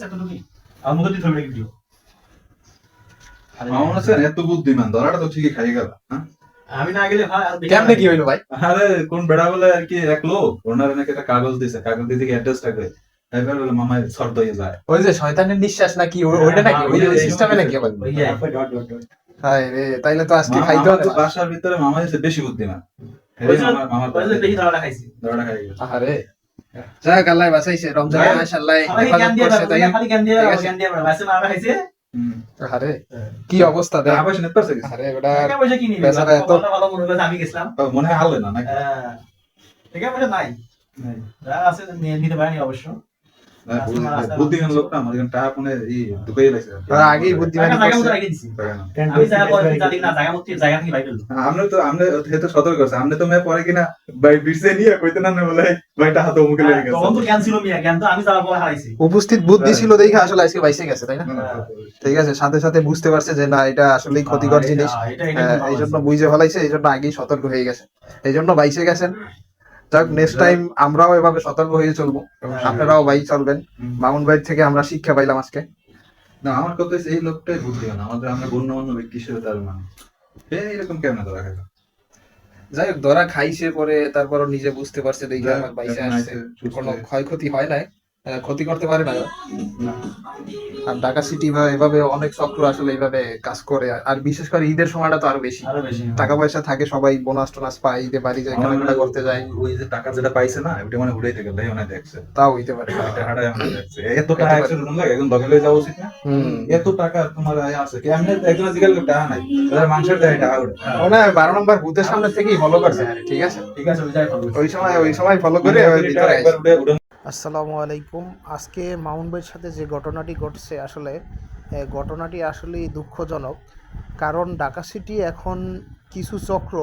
আছে এতটুকুই। মুখে ভিডিও এত বুদ্ধিমান ধরাটা তো ঠিকই খাই গেল হ্যাঁ? আমি না গেলে ভাই কেমনে কি হইল ভাই? আরে কোন বেড়া বলে আর কি এক লোক? ওনার নাকি একটা কাগজ দিছে কাগজ দিয়ে কি অ্যাড্রেসটা করে এবার বলে মামায় শর্ট হয়ে যায়। ওই যে শয়তানের নিঃশ্বাস নাকি ওইটা নাকি? ওই ওই- সিস্টেমে নাকি আবার? ডট ডট ডট হায় রে তাইলে তো আজকে মামা- খাইতে হবে বাসার ভিতরে মামা হচ্ছে বেশি বুদ্ধিমান। মামার বেশি খাইছি। খাই আরে যাক আল্লাহ বাঁচাইছে। রমজান হ্যাঁ। মাস আল্লাহ হেফাজত করছে তাই খালি জ্ঞান দিয়ে জ্ঞান দিয়ে বাইসে মারা খাইছে আরে কি অবস্থা দেখ। পারছে আরে ওটা বেচারা এত- ভালো মনে আমি গেছিলাম। মনে হয় হাল না নাকি? হ্যাঁ। নাই। আছে নিতে পারেনি অবশ্য। না, বুদ্ধি- বুদ্ধিমান লোকটা আমার এখানে টাকা ই ঢুকাই লাগছে। ওরা আগেই বুদ্ধিমানি না। না আমরা তো আমরা হেতু সতর্ক করছে। আমরা তো মেয়ে পরে কিনা ভাই বিরসে নিয়ে কইতে না না বলে ভাই টাকা তো মুখে লেগে গেছে। তখন তো মিয়া তো আমি যাওয়ার পরে হারাইছি। উপস্থিত বুদ্ধি ছিল দেখে আসলে আজকে বাইসে গেছে তাই না? না, না, ঠিক আছে সাথে সাথে বুঝতে পারছে যে না এটা আসলেই ক্ষতিকর হ্যাঁ, জিনিস। এটা হ্যাঁ, এই জন্য বুঝে ফেলাইছে এই জন্য আগেই সতর্ক হয়ে গেছে। এই জন্য বাইসে গেছেন। যাক নেক্সট টাইম আমরাও এভাবে সতর্ক হয়ে চলবো হ্যাঁ। আপনারাও ভাই চলবেন। মামুন ভাই থেকে আমরা শিক্ষা পাইলাম আজকে। না আমার কথা এই লোকটাই বুদ্ধিমান আমাদের আমরা গণ্যমান্য ব্যক্তি হিসেবে তার মানে। এরকম কেমন ধরা খেলো যাই হোক ধরা খাইছে পরে তারপরও নিজে বুঝতে পারছে আসছে। কোনো ক্ষয়ক্ষতি হয় নাই। ক্ষতি করতে পারে না। আর ঢাকা সিটি বা এভাবে অনেক চক্র আসলে এইভাবে কাজ করে। আর বিশেষ করে ঈদের সময়টা তো আরও বেশি। টাকা পয়সা থাকে সবাই বোনাস টোনাস পায় ঈদে বাড়ি যায় করতে যায়। ওই যে টাকা যেটা পাইছে না মানে উড়াই থেকে দেখছে। তাও হইতে পারে। এত টাকা একশো রুম লাগে একদম দখলে যাওয়া উচিত না। এত টাকা তোমার আছে কেমনে একজন করে টাকা নাই। তাদের মাংসের দেয় টাকা মনে হয়। বারো নম্বর বুথের সামনে থেকেই ফলো করছে। ঠিক আছে ঠিক আছে ওই সময় ওই সময় ফলো করে ভিতরে একবার উঠে উঠে আসসালামু আলাইকুম। আজকে মাউন্টবের সাথে যে ঘটনাটি ঘটছে, আসলে ঘটনাটি আসলেই দুঃখজনক। কারণ ঢাকা সিটি এখন কিছু চক্র,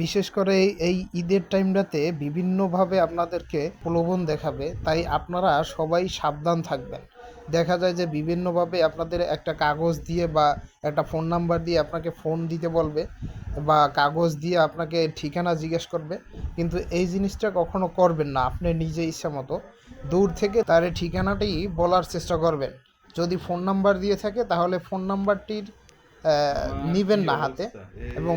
বিশেষ করে এই ঈদের টাইমটাতে বিভিন্নভাবে আপনাদেরকে প্রলোভন দেখাবে। তাই আপনারা সবাই সাবধান থাকবেন। দেখা যায় যে বিভিন্নভাবে আপনাদের একটা কাগজ দিয়ে বা একটা ফোন নাম্বার দিয়ে আপনাকে ফোন দিতে বলবে বা কাগজ দিয়ে আপনাকে ঠিকানা জিজ্ঞেস করবে। কিন্তু এই জিনিসটা কখনো করবেন না আপনি নিজে ইচ্ছা মতো। দূর থেকে তার এই ঠিকানাটি বলার চেষ্টা করবেন। যদি ফোন নাম্বার দিয়ে থাকে তাহলে ফোন নাম্বারটির নিবেন না হাতে এবং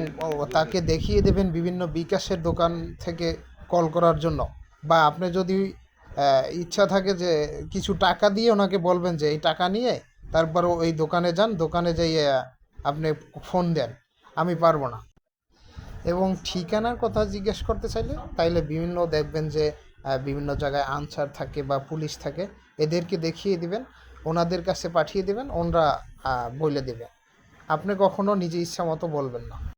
তাকে দেখিয়ে দেবেন বিভিন্ন বিকাশের দোকান থেকে কল করার জন্য। বা আপনি যদি ইচ্ছা থাকে যে কিছু টাকা দিয়ে ওনাকে বলবেন যে, এই টাকা নিয়ে তারপর ওই দোকানে যান, দোকানে যাইয়ে আপনি ফোন দেন, আমি পারব না। এবং ঠিকানার কথা জিজ্ঞেস করতে চাইলে তাইলে বিভিন্ন দেখবেন যে বিভিন্ন জায়গায় আনসার থাকে বা পুলিশ থাকে, এদেরকে দেখিয়ে দিবেন, ওনাদের কাছে পাঠিয়ে দিবেন, ওনরা বলে দেবে আপনি কখনো নিজে ইচ্ছা মতো বলবেন না।